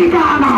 ঠিকানা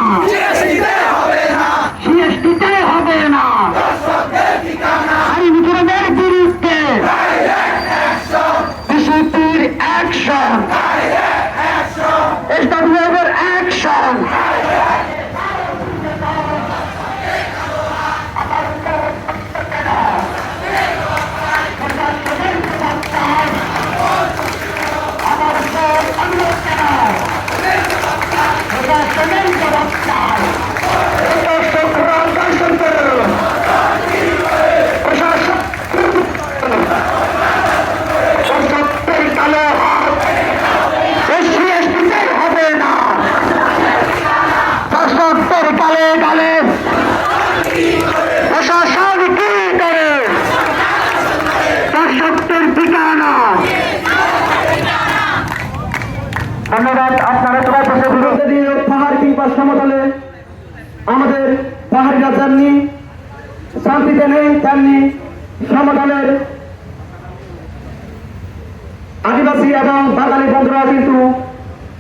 ধন্যবাদ আপনারা সবাই পাহাড় কিংবা সমতলে আমাদের পাহাড়িরা যাননি শান্তিতে নেই তেমনি সমতলের আদিবাসী এবং বাঙালি বন্ধুরা কিন্তু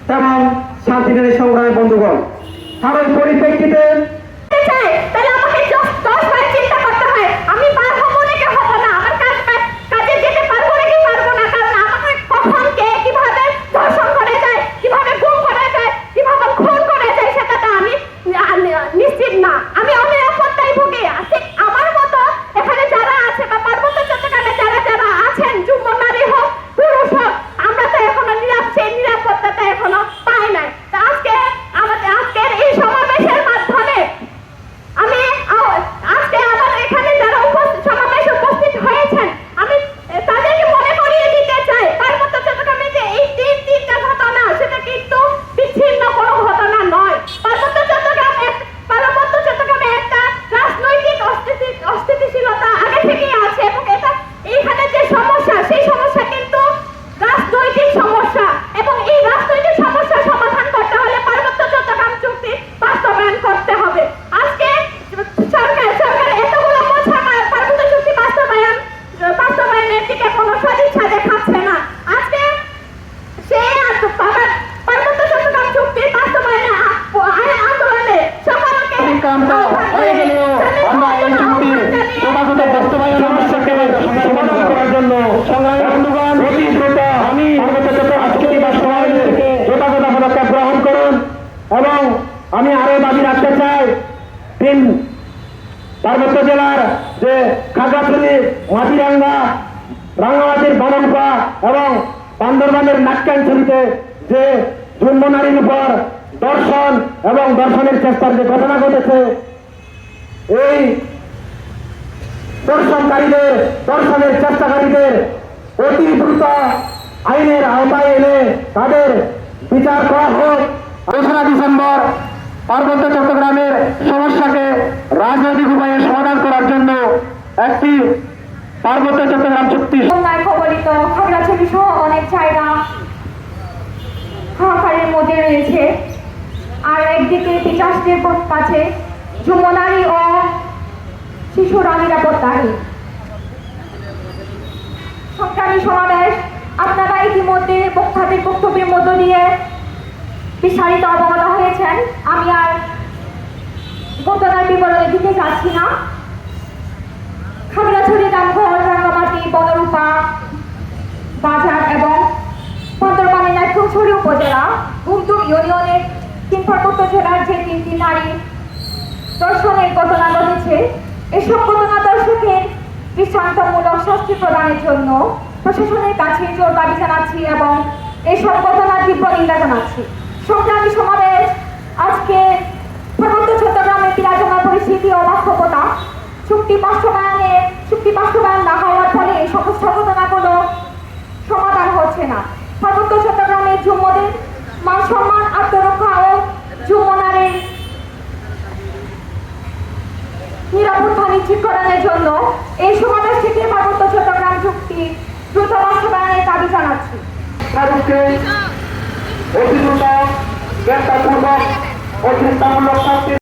তেমন শান্তিতে নেই সংগ্রামী বন্ধুগণ। আর ওই পরিপ্রেক্ষিতে তিন পার্বত্য জেলার যে খাগড়াছড়ি, মাটিরাঙ্গা, রাঙ্গামাটির বনরূপা এবং বান্দরবানের নাট্যাঞ্চলিতে যে জন্ম নারীর উপর দর্শন এবং দর্শনের চেষ্টার যে ঘটনা ঘটেছে, এই দর্শনকারীদের, দর্শনের চেষ্টাকারীদের অতি দ্রুত আইনের আওতায় এনে তাদের বিচার করা হোক। দোসরা ডিসেম্বর পার্বত্য চট্টগ্রামের একটি পার্বত্য চট্টগ্রাম চুক্তি সহ অনেক হাহাকারের মধ্যে রয়েছে। আর একদিকে কাছে যুবনারী ও শিশুরা নিরাপত্তাহীন সংগ্রামী সমাবেশ আপনারা ইতিমধ্যে বক্তাদের বক্তব্যের মধ্য দিয়ে বিস্তারিত অবগত হয়েছেন। আমি আর ঘটনার বিবরণের দিকে যাচ্ছি না। খাগড়াছড়ি রামঘর রাঙ্গামাটি বনরূপা, বাজার এবং বন্দরবানে নাট্যছড়ি উপজেলা গুমদুম ইউনিয়নের তিন জেলার যে তিনটি নারী দর্শনের ঘটনা ঘটেছে, এসব ঘটনা দর্শকের দৃষ্টান্তমূলক শাস্তি প্রদানের জন্য প্রশাসনের কাছে জোর দাবি জানাচ্ছি এবং এসব ঘটনার তীব্র নিন্দা জানাচ্ছি। সংগ্রামী সমাবেশ, আজকে পার্বত্য চট্টগ্রামের বিরাজমান পরিস্থিতি ও বাস্তবতা, চুক্তি বাস্তবায়নে চুক্তি বাস্তবায়ন না হওয়ার ফলে এই সমস্ত ঘটনাগুলো সমাধান হচ্ছে না। পার্বত্য চট্টগ্রামের যুবদের মান সম্মান, আত্মরক্ষা ও যুবনারের নিরাপত্তা নিশ্চিতকরণের জন্য এই সমাবেশ থেকে পার্বত্য চট্টগ্রাম চুক্তি দ্রুত বাস্তবায়নের দাবি জানাচ্ছি। অতি দ্রুত গ্রেপ্তারপূর্বক শাস্তি